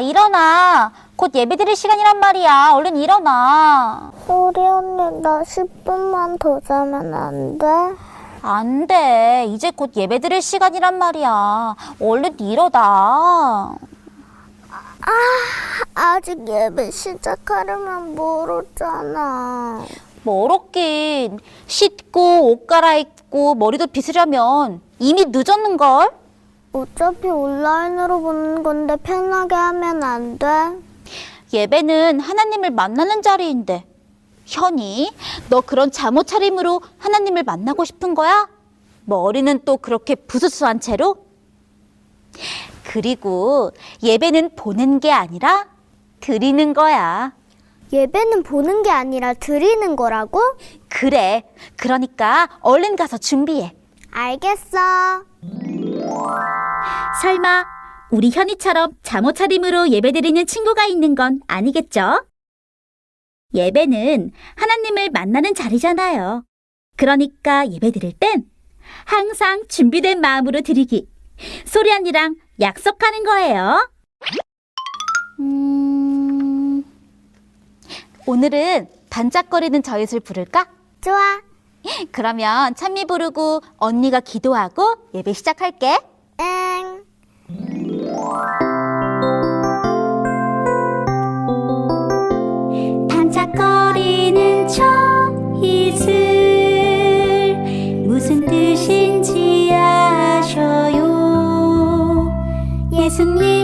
일어나. 곧 예배 드릴 시간이란 말이야. 얼른 일어나. 소리 언니, 나 10분만 더 자면 안 돼? 안 돼. 이제 곧 예배 드릴 시간이란 말이야. 얼른 일어나. 아직 예배 시작하려면 멀었잖아. 멀었긴. 씻고, 옷 갈아입고, 머리도 빗으려면 이미 늦었는걸? 어차피 온라인으로 보는 건데 편하게 하면 안 돼? 예배는 하나님을 만나는 자리인데. 현이, 너 그런 잠옷 차림으로 하나님을 만나고 싶은 거야? 머리는 또 그렇게 부스스한 채로? 그리고 예배는 보는 게 아니라 드리는 거야. 예배는 보는 게 아니라 드리는 거라고? 그래. 그러니까 얼른 가서 준비해. 알겠어. 설마 우리 현이처럼 잠옷 차림으로 예배드리는 친구가 있는 건 아니겠죠? 예배는 하나님을 만나는 자리잖아요. 그러니까 예배 드릴 땐 항상 준비된 마음으로 드리기. 소리 언니랑 약속하는 거예요. 음... 오늘은 반짝거리는 저잇을 부를까? 좋아. 그러면 찬미 부르고 언니가 기도하고 예배 시작할게. 응. 반짝거리는 저 이슬 무슨 뜻인지 아셔요 예수님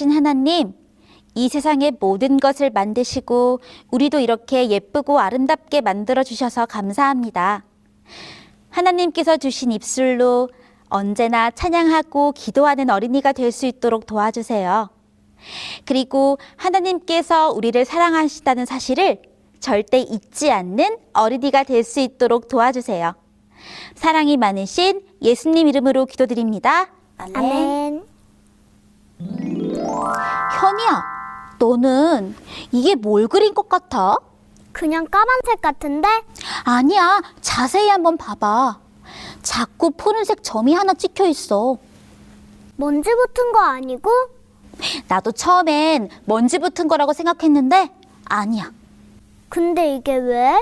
계신 하나님, 이 세상의 모든 것을 만드시고 우리도 이렇게 예쁘고 아름답게 만들어 주셔서 감사합니다. 하나님께서 주신 입술로 언제나 찬양하고 기도하는 어린이가 될 수 있도록 도와주세요. 그리고 하나님께서 우리를 사랑하신다는 사실을 절대 잊지 않는 어린이가 될 수 있도록 도와주세요. 사랑이 많으신 예수님 이름으로 기도드립니다. 아멘. 현이야, 너는 이게 뭘 그린 것 같아? 그냥 까만색 같은데? 아니야, 자세히 한번 봐봐. 자꾸 푸른색 점이 하나 찍혀 있어. 먼지 붙은 거 아니고? 나도 처음엔 먼지 붙은 거라고 생각했는데 아니야. 근데 이게 왜?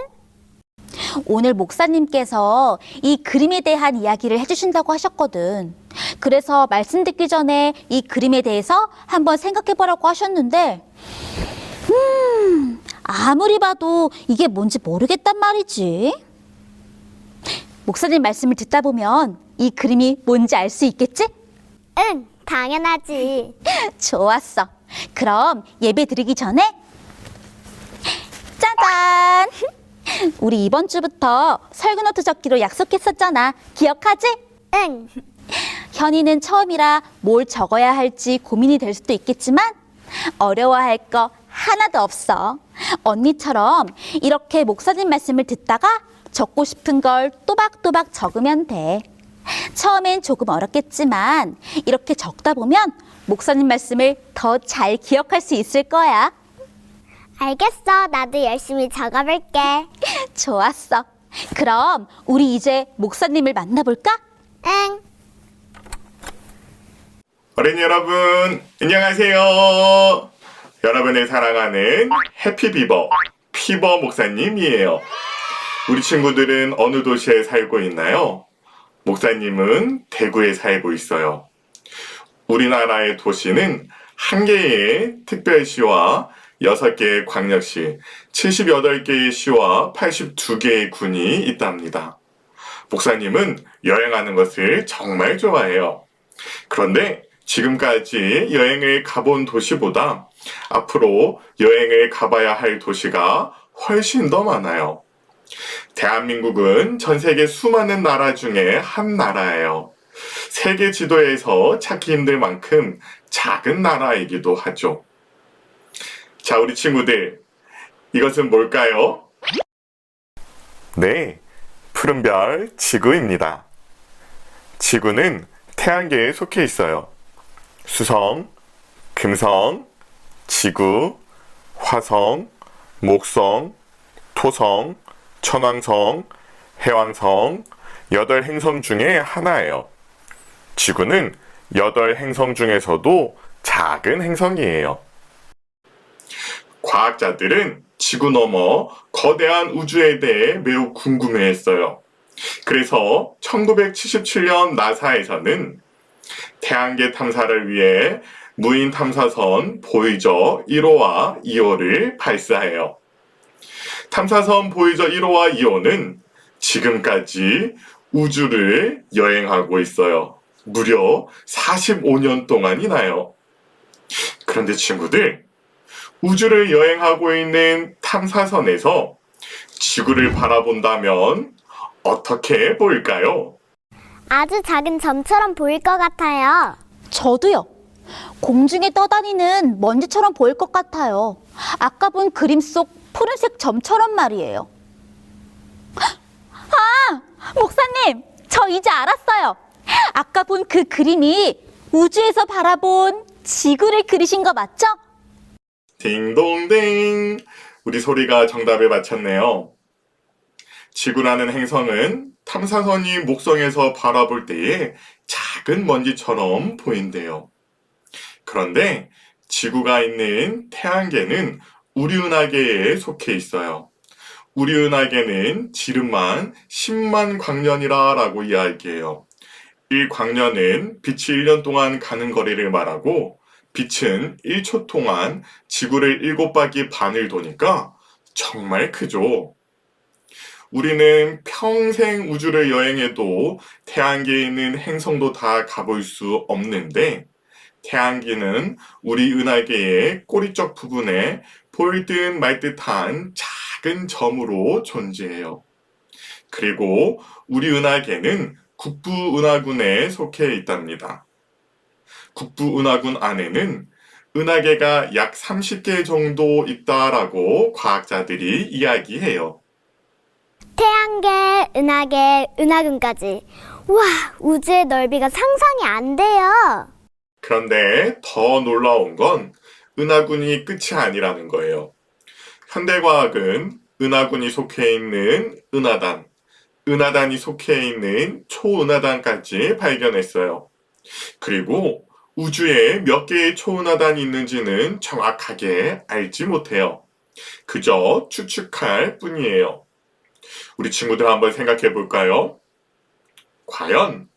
오늘 목사님께서 이 그림에 대한 이야기를 해주신다고 하셨거든. 그래서 말씀 듣기 전에 이 그림에 대해서 한번 생각해 보라고 하셨는데, 음, 아무리 봐도 이게 뭔지 모르겠단 말이지. 목사님 말씀을 듣다 보면 이 그림이 뭔지 알 수 있겠지? 응, 당연하지. 좋았어. 그럼 예배 드리기 전에 짜잔! 우리 이번 주부터 설교노트 적기로 약속했었잖아. 기억하지? 응. 현이는 처음이라 뭘 적어야 할지 고민이 될 수도 있겠지만 어려워할 거 하나도 없어. 언니처럼 이렇게 목사님 말씀을 듣다가 적고 싶은 걸 또박또박 적으면 돼. 처음엔 조금 어렵겠지만 이렇게 적다 보면 목사님 말씀을 더 잘 기억할 수 있을 거야. 알겠어. 나도 열심히 적어볼게. 좋았어. 그럼 우리 이제 목사님을 만나볼까? 응. 어린이 여러분, 안녕하세요. 여러분의 사랑하는 해피비버, 피버 목사님이에요. 우리 친구들은 어느 도시에 살고 있나요? 목사님은 대구에 살고 있어요. 우리나라의 도시는 한 개의 특별시와 6개의 광역시, 78개의 시와 82개의 군이 있답니다. 목사님은 여행하는 것을 정말 좋아해요. 그런데 지금까지 여행을 가본 도시보다 앞으로 여행을 가봐야 할 도시가 훨씬 더 많아요. 대한민국은 전 세계 수많은 나라 중에 한 나라예요. 세계 지도에서 찾기 힘들 만큼 작은 나라이기도 하죠. 자, 우리 친구들, 이것은 뭘까요? 네, 푸른별 지구입니다. 지구는 태양계에 속해 있어요. 수성, 금성, 지구, 화성, 목성, 토성, 천왕성, 해왕성, 여덟 행성 중에 하나예요. 지구는 여덟 행성 중에서도 작은 행성이에요. 과학자들은 지구 너머 거대한 우주에 대해 매우 궁금해 했어요. 그래서 1977년 나사에서는 태양계 탐사를 위해 무인 탐사선 보이저 1호와 2호를 발사해요. 탐사선 보이저 1호와 2호는 지금까지 우주를 여행하고 있어요. 무려 45년 동안이나요. 그런데 친구들, 우주를 여행하고 있는 탐사선에서 지구를 바라본다면 어떻게 보일까요? 아주 작은 점처럼 보일 것 같아요. 저도요. 공중에 떠다니는 먼지처럼 보일 것 같아요. 아까 본 그림 속 푸른색 점처럼 말이에요. 아! 목사님! 저 이제 알았어요. 아까 본 그 그림이 우주에서 바라본 지구를 그리신 거 맞죠? 딩동댕! 우리 소리가 정답을 맞췄네요. 지구라는 행성은 탐사선이 목성에서 바라볼 때에 작은 먼지처럼 보인대요. 그런데 지구가 있는 태양계는 우리 은하계에 속해 있어요. 우리 은하계는 지름만 10만 광년이라 라고 이야기해요. 1광년은 빛이 1년 동안 가는 거리를 말하고 빛은 1초 동안 지구를 7바퀴 반을 도니까 정말 크죠. 우리는 평생 우주를 여행해도 태양계에 있는 행성도 다 가볼 수 없는데 태양계는 우리 은하계의 꼬리쪽 부분에 보일 듯 말 듯한 작은 점으로 존재해요. 그리고 우리 은하계는 국부 은하군에 속해 있답니다. 국부 은하군 안에는 은하계가 약 30개 정도 있다라고 과학자들이 이야기해요. 태양계, 은하계, 은하군까지. 와, 우주의 넓이가 상상이 안 돼요. 그런데 더 놀라운 건 은하군이 끝이 아니라는 거예요. 현대과학은 은하군이 속해 있는 은하단, 은하단이 속해 있는 초은하단까지 발견했어요. 그리고 우주에 몇 개의 초은하단이 있는지는 정확하게 알지 못해요. 그저 추측할 뿐이에요. 우리 친구들 한번 생각해 볼까요? 과연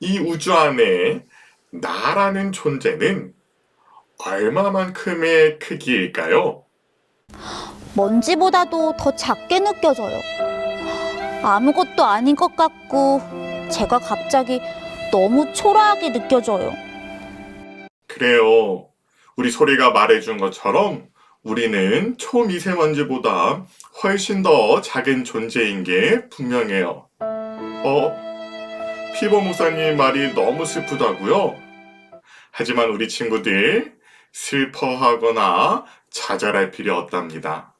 이 우주 안에 나라는 존재는 얼마만큼의 크기일까요? 먼지보다도 더 작게 느껴져요. 아무것도 아닌 것 같고, 제가 갑자기 너무 초라하게 느껴져요. 그래요. 우리 소리가 말해준 것처럼 우리는 초미세먼지보다 훨씬 더 작은 존재인 게 분명해요. 어? 피버 목사님 말이 너무 슬프다고요? 하지만 우리 친구들 슬퍼하거나 좌절할 필요 없답니다.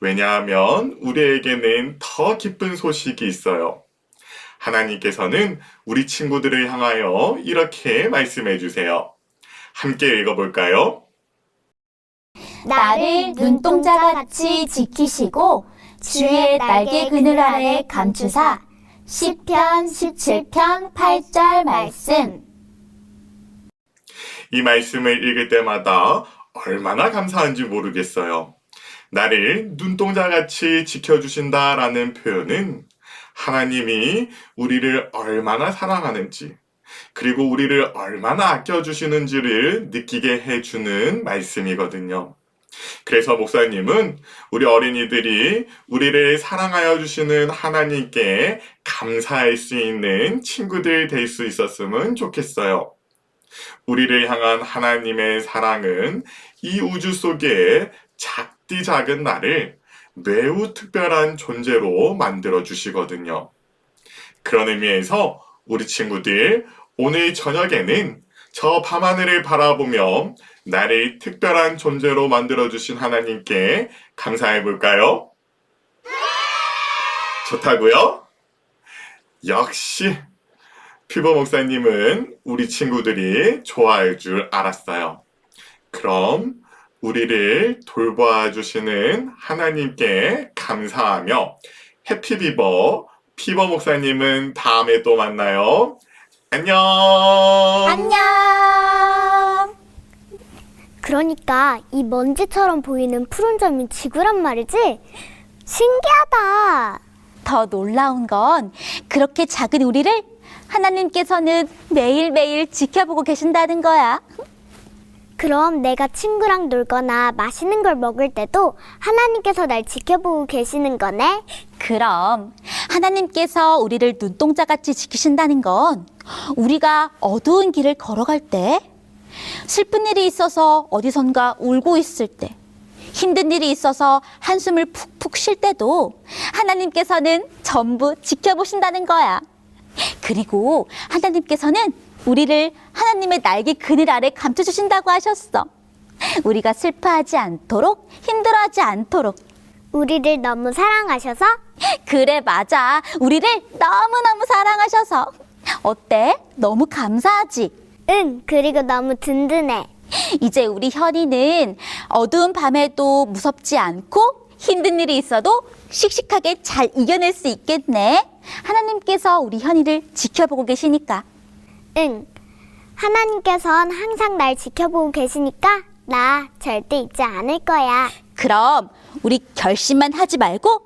왜냐하면 우리에게는 더 기쁜 소식이 있어요. 하나님께서는 우리 친구들을 향하여 이렇게 말씀해 주세요. 함께 읽어볼까요? 나를 눈동자가 같이 지키시고 주의 날개 그늘 아래 감추사 시편 17편 8절 말씀 이 말씀을 읽을 때마다 얼마나 감사한지 모르겠어요. 나를 눈동자같이 지켜주신다라는 표현은 하나님이 우리를 얼마나 사랑하는지, 그리고 우리를 얼마나 아껴주시는지를 느끼게 해주는 말씀이거든요. 그래서 목사님은 우리 어린이들이 우리를 사랑하여 주시는 하나님께 감사할 수 있는 친구들 될 수 있었으면 좋겠어요. 우리를 향한 하나님의 사랑은 이 우주 속에 작디 작은 나를 매우 특별한 존재로 만들어 주시거든요. 그런 의미에서 우리 친구들 오늘 저녁에는 저 밤하늘을 바라보며 나를 특별한 존재로 만들어 주신 하나님께 감사해 볼까요? 좋다고요? 역시 피버 목사님은 우리 친구들이 좋아할 줄 알았어요. 그럼 우리를 돌봐 주시는 하나님께 감사하며 해피비버 피버 목사님은 다음에 또 만나요. 안녕. 안녕 그러니까 이 먼지처럼 보이는 푸른 점이 지구란 말이지? 신기하다. 더 놀라운 건 그렇게 작은 우리를 하나님께서는 매일매일 지켜보고 계신다는 거야. 그럼 내가 친구랑 놀거나 맛있는 걸 먹을 때도 하나님께서 날 지켜보고 계시는 거네? 그럼 하나님께서 우리를 눈동자 같이 지키신다는 건 우리가 어두운 길을 걸어갈 때, 슬픈 일이 있어서 어디선가 울고 있을 때, 힘든 일이 있어서 한숨을 푹푹 쉴 때도 하나님께서는 전부 지켜보신다는 거야. 그리고 하나님께서는 우리를 하나님의 날개 그늘 아래 감춰주신다고 하셨어. 우리가 슬퍼하지 않도록, 힘들어하지 않도록, 우리를 너무 사랑하셔서? 그래, 맞아. 우리를 너무너무 사랑하셔서. 어때? 너무 감사하지? 응, 그리고 너무 든든해. 이제 우리 현이는 어두운 밤에도 무섭지 않고 힘든 일이 있어도 씩씩하게 잘 이겨낼 수 있겠네. 하나님께서 우리 현이를 지켜보고 계시니까. 응. 하나님께선 항상 날 지켜보고 계시니까 나 절대 잊지 않을 거야. 그럼 우리 결심만 하지 말고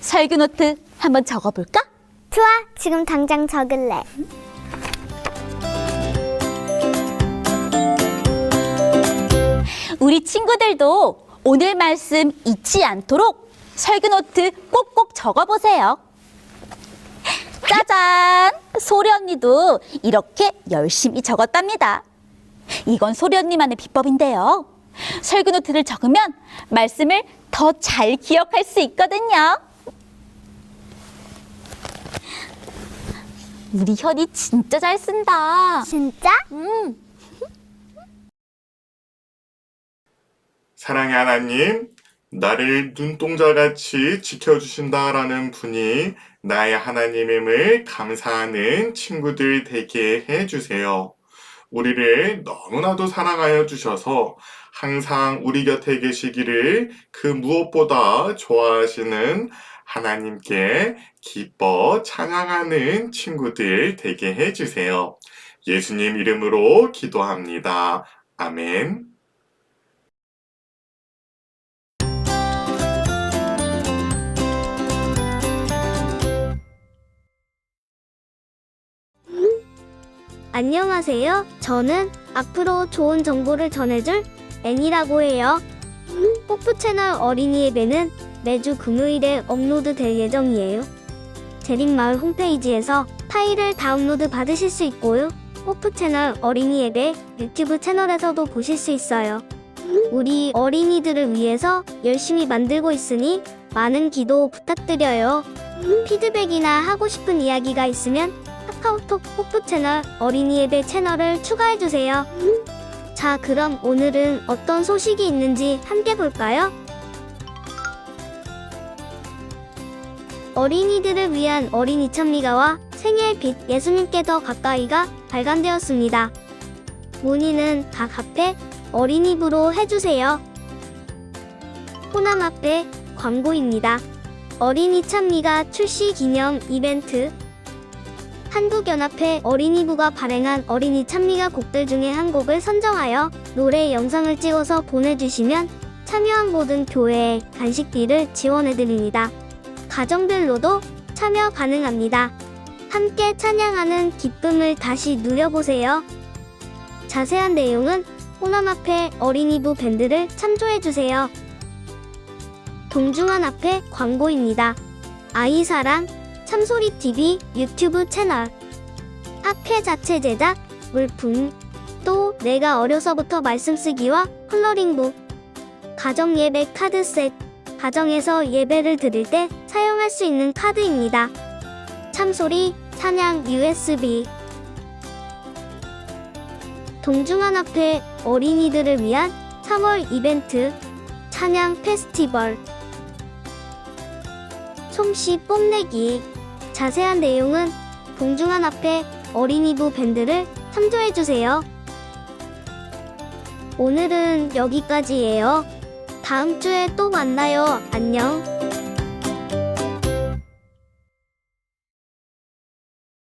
설교 노트 한번 적어볼까? 좋아, 지금 당장 적을래. 우리 친구들도 오늘 말씀 잊지 않도록 설교 노트 꼭꼭 적어보세요. 짜잔! 소리 언니도 이렇게 열심히 적었답니다. 이건 소리 언니만의 비법인데요. 설교 노트를 적으면 말씀을 더 잘 기억할 수 있거든요. 우리 현이 진짜 잘 쓴다. 진짜? 음. 사랑의 하나님, 나를 눈동자같이 지켜주신다라는 분이 나의 하나님임을 감사하는 친구들 되게 해주세요. 우리를 너무나도 사랑하여 주셔서 항상 우리 곁에 계시기를 그 무엇보다 좋아하시는 하나님께 기뻐 찬양하는 친구들 되게 해주세요. 예수님 이름으로 기도합니다. 아멘. 안녕하세요. 저는 앞으로 좋은 정보를 전해줄 애니라고 해요. 뽀프 채널 어린이 예배는 매주 금요일에 업로드 될 예정이에요. 재림마을 홈페이지에서 파일을 다운로드 받으실 수 있고요. 뽀프 채널 어린이 예배 유튜브 채널에서도 보실 수 있어요. 우리 어린이들을 위해서 열심히 만들고 있으니 많은 기도 부탁드려요. 피드백이나 하고 싶은 이야기가 있으면 카카오톡 뽀프 채널 어린이 예배 채널을 추가해주세요. 자, 그럼 오늘은 어떤 소식이 있는지 함께 볼까요? 어린이들을 위한 어린이 찬미가와 생애의 빛 예수님께 더 가까이가 발간되었습니다. 문의는 각 앞에 어린이부로 해주세요. 호남 앞에 광고입니다. 어린이 찬미가 출시 기념 이벤트 한국연합회 어린이부가 발행한 어린이 찬미가 곡들 중에 한 곡을 선정하여 노래 영상을 찍어서 보내주시면 참여한 모든 교회에 간식비를 지원해드립니다. 가정별로도 참여 가능합니다. 함께 찬양하는 기쁨을 다시 누려보세요. 자세한 내용은 호남 앞에 어린이부 밴드를 참조해주세요. 동중한 앞에 광고입니다. 아이사랑 참소리TV 유튜브 채널. 학회 자체 제작 물품. 또 내가 어려서부터 말씀 쓰기와 컬러링북 가정 예배 카드 셋. 가정에서 예배를 드릴 때 사용할 수 있는 카드입니다. 참소리 찬양 USB 동중한 앞에 어린이들을 위한 3월 이벤트 찬양 페스티벌. 솜씨 뽐내기 자세한 내용은 동중한 앞에 어린이부 밴드를 참조해주세요. 오늘은 여기까지예요. 다음 주에 또 만나요. 안녕.